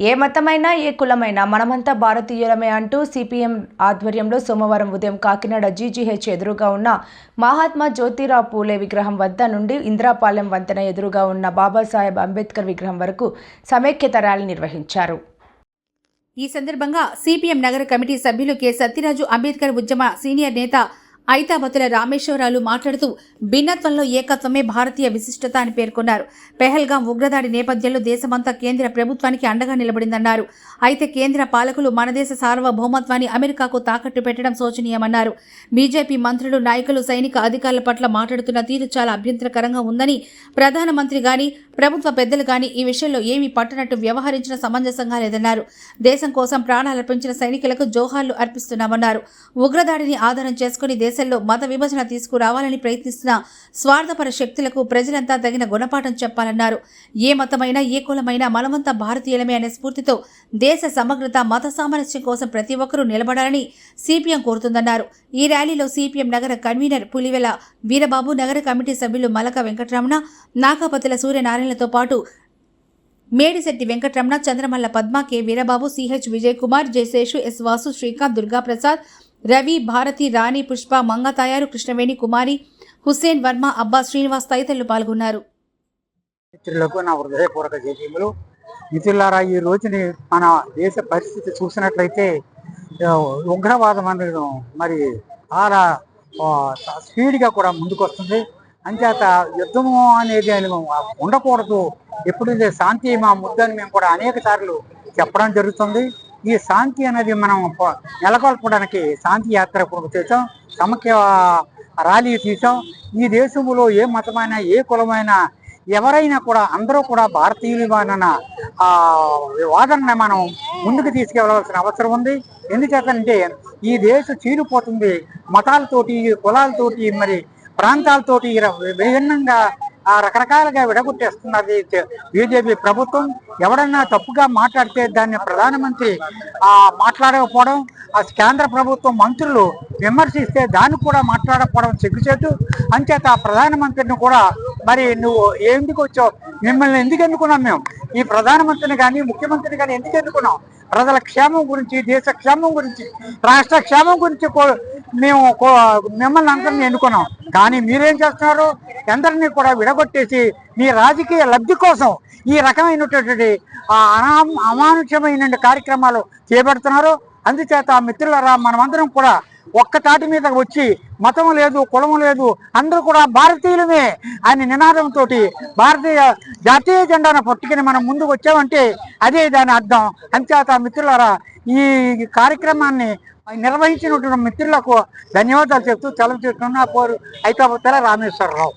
ఏ మతమైనా ఏ కులమైనా మనమంతా భారతీయులమే అంటూ సిపిఎం ఆధ్వర్యంలో సోమవారం ఉదయం కాకినాడ జీజీహెచ్ ఎదురుగా ఉన్న మహాత్మా జ్యోతిరావు పూలే విగ్రహం వద్ద నుండి ఇంద్రాపాలెం వంతెన ఎదురుగా ఉన్న బాబాసాహెబ్ అంబేద్కర్ విగ్రహం వరకు సమైక్యత ర్యాలీ నిర్వహించారు. ఈ సందర్భంగా సిపిఎం నగర కమిటీ సభ్యులు కె. సత్యరాజు అంబేద్కర్ ఉద్యమ సీనియర్ నేత ఐతాబతుల రామేశ్వరాలు మాట్లాడుతూ భిన్నత్వంలో ఏకత్వమే భారతీయ విశిష్టత అని పేర్కొన్నారు. పెహల్గాం ఉగ్రదాడి నేపథ్యంలో దేశమంతా కేంద్ర ప్రభుత్వానికి అండగా నిలబడిందన్నారు. అయితే కేంద్ర పాలకులు మన దేశ సార్వభౌమత్వాన్ని అమెరికాకు తాకట్టు పెట్టడం శోచనీయమన్నారు. బీజేపీ మంత్రులు నాయకులు సైనిక అధికారుల పట్ల మాట్లాడుతున్న తీరు చాలా అభ్యంతరకరంగా ఉందని ప్రధానమంత్రి గాని ప్రభుత్వ పెద్దలు గాని ఈ విషయంలో ఏమీ పట్టనట్టు వ్యవహరించిన సమంజసంగా లేదన్నారు. దేశం కోసం ప్రాణాలర్పించిన సైనికులకు జోహార్లు అర్పిస్తున్నామన్నారు. ఉగ్రదాడిని ఆధారం చేసుకుని దేశంలో మత విభజన తీసుకురావాలని ప్రయత్నిస్తున్న స్వార్థపర శక్తులకు ప్రజలంతా తగిన గుణపాఠం చెప్పాలన్నారు. ఏ మతమైనా ఏ కులమైనా మనమంతా భారతీయులమే అనే స్ఫూర్తితో దేశ సమగ్రత మత సామరస్యం కోసం ప్రతి ఒక్కరూ నిలబడాలని సిపిఎం కోరుతుందన్నారు. ఈ ర్యాలీలో సిపిఎం నగర కన్వీనర్ పులివెల వీరబాబు నగర కమిటీ సభ్యులు మలక వెంకటరమణ నాగపతుల సూర్యనారాయణలతో పాటు Medisetti Venkataramana Chandramalla Padma K. Veerababu CH Vijay Kumar Jayaseshu S. Vasu Srikanth Durgaprasad Ravi Bharati Rani Pushpa Mangatayaru Krishnaveni Kumari Hussain Varma Abba Srinivas తదితరులు పాల్గొన్నారు. మిత్రులకు నా హృదయపూర్వక మిత్రులారా ఈ రోజుని మన దేశ పరిస్థితి చూసినట్లయితే ఉగ్రవాదం అనేది మరి చాలా స్పీడ్గా కూడా ముందుకు వస్తుంది అంచేత యుద్ధము అనేది ఉండకూడదు. ఎప్పుడైతే శాంతి మా ముద్దని మేము కూడా అనేక సార్లు చెప్పడం జరుగుతుంది. ఈ శాంతి అనేది మనం నెలకొల్పడానికి శాంతి యాత్ర చేసాం సమైక్య ర్యాలీ తీసాం ఈ దేశంలో ఏ మతమైనా ఏ కులమైనా ఎవరైనా కూడా అందరూ కూడా భారతీయులు అన్న వాదనని మనం ముందుకు తీసుకెళ్ళవలసిన అవసరం ఉంది. ఎందుచేతంటే ఈ దేశం చీలిపోతుంది. మతాలతోటి కులాలతోటి మరి ప్రాంతాలతోటి విభిన్నంగా ఆ రకరకాలుగా విడగొట్టేస్తున్నది బీజేపీ ప్రభుత్వం. ఎవడన్నా తప్పుగా మాట్లాడితే దాన్ని ప్రధానమంత్రి ఆ మాట్లాడకపోవడం ఆ కేంద్ర ప్రభుత్వం మంత్రులు విమర్శిస్తే దాన్ని కూడా మాట్లాడకపోవడం సిగ్గుచేటు. అంచేత ఆ ప్రధానమంత్రిని కూడా మరి నువ్వు ఎందుకు వచ్చావు? మిమ్మల్ని ఎందుకు ఎన్నుకున్నాం మేము? ఈ ప్రధానమంత్రిని కానీ ముఖ్యమంత్రిని కానీ ఎందుకు ఎన్నుకున్నాం? ప్రజల క్షేమం గురించి దేశ క్షేమం గురించి రాష్ట్ర క్షేమం గురించి మేము కో- మిమ్మల్ని అందరినీ ఎన్నుకున్నాం. కానీ మీరేం చేస్తున్నారు? అందరినీ కూడా విడగొట్టేసి మీ రాజకీయ లబ్ధి కోసం ఈ రకమైనటువంటి ఆ అనా అమానుష్యమైన కార్యక్రమాలు చేపడుతున్నారు. అందుచేత మిత్రులరా మనమందరం కూడా ఒక్క తాటి మీద వచ్చి మతం లేదు కులం లేదు అందరూ కూడా భారతీయులమే అనే నినాదంతో భారతీయ జాతీయ జెండాను పట్టుకుని మనం ముందుకు వచ్చామంటే అదే దాని అర్థం. అంచేత మిత్రులారా ఈ కార్యక్రమాన్ని నిర్వహించినటువంటి మిత్రులకు ధన్యవాదాలు చెప్తూ సెలవు చేస్తున్న పోరు అయితే రామేశ్వరరావు.